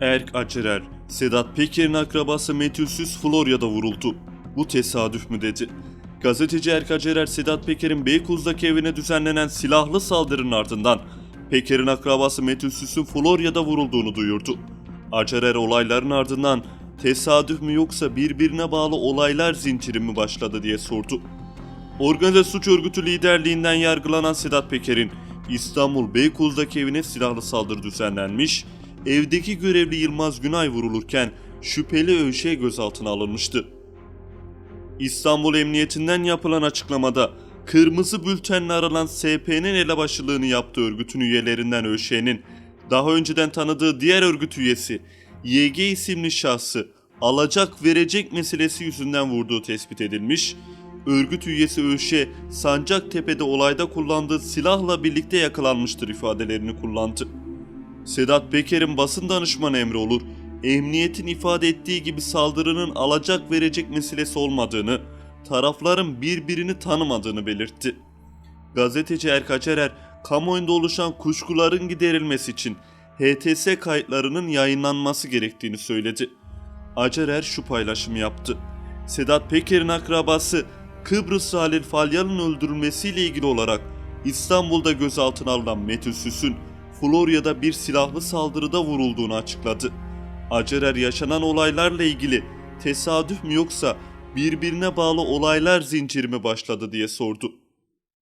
Erk Acerer, Sedat Peker'in akrabası Metülsüz Florya'da vuruldu. Bu tesadüf mü dedi. Gazeteci Erk Acerer, Sedat Peker'in Beykoz'daki evine düzenlenen silahlı saldırının ardından Peker'in akrabası Metülsüz'ün Florya'da vurulduğunu duyurdu. Acerer olayların ardından tesadüf mü yoksa birbirine bağlı olaylar zinciri mi başladı diye sordu. Organize suç örgütü liderliğinden yargılanan Sedat Peker'in İstanbul Beykoz'daki evine silahlı saldırı düzenlenmiş, evdeki görevli Yılmaz Günay vurulurken şüpheli Övşe gözaltına alınmıştı. İstanbul Emniyetinden yapılan açıklamada kırmızı bültenle aranan SP'nin elebaşılığını yaptığı örgütün üyelerinden ÖŞ'nin daha önceden tanıdığı diğer örgüt üyesi YG isimli şahsı alacak verecek meselesi yüzünden vurduğu tespit edilmiş. Örgüt üyesi ÖŞ Sancaktepe'de olayda kullandığı silahla birlikte yakalanmıştır ifadelerini kullandı. Sedat Peker'in basın danışmanı emri olur, emniyetin ifade ettiği gibi saldırının alacak verecek meselesi olmadığını, tarafların birbirini tanımadığını belirtti. Gazeteci Erkaç Erer, kamuoyunda oluşan kuşkuların giderilmesi için HTS kayıtlarının yayınlanması gerektiğini söyledi. Acerer şu paylaşımı yaptı. Sedat Peker'in akrabası Kıbrıs Halil Falyan'ın öldürülmesiyle ilgili olarak İstanbul'da gözaltına alınan Metin Süs'ün Florya'da bir silahlı saldırıda vurulduğunu açıkladı. Acerer yaşanan olaylarla ilgili tesadüf mü yoksa birbirine bağlı olaylar zinciri mi başladı diye sordu.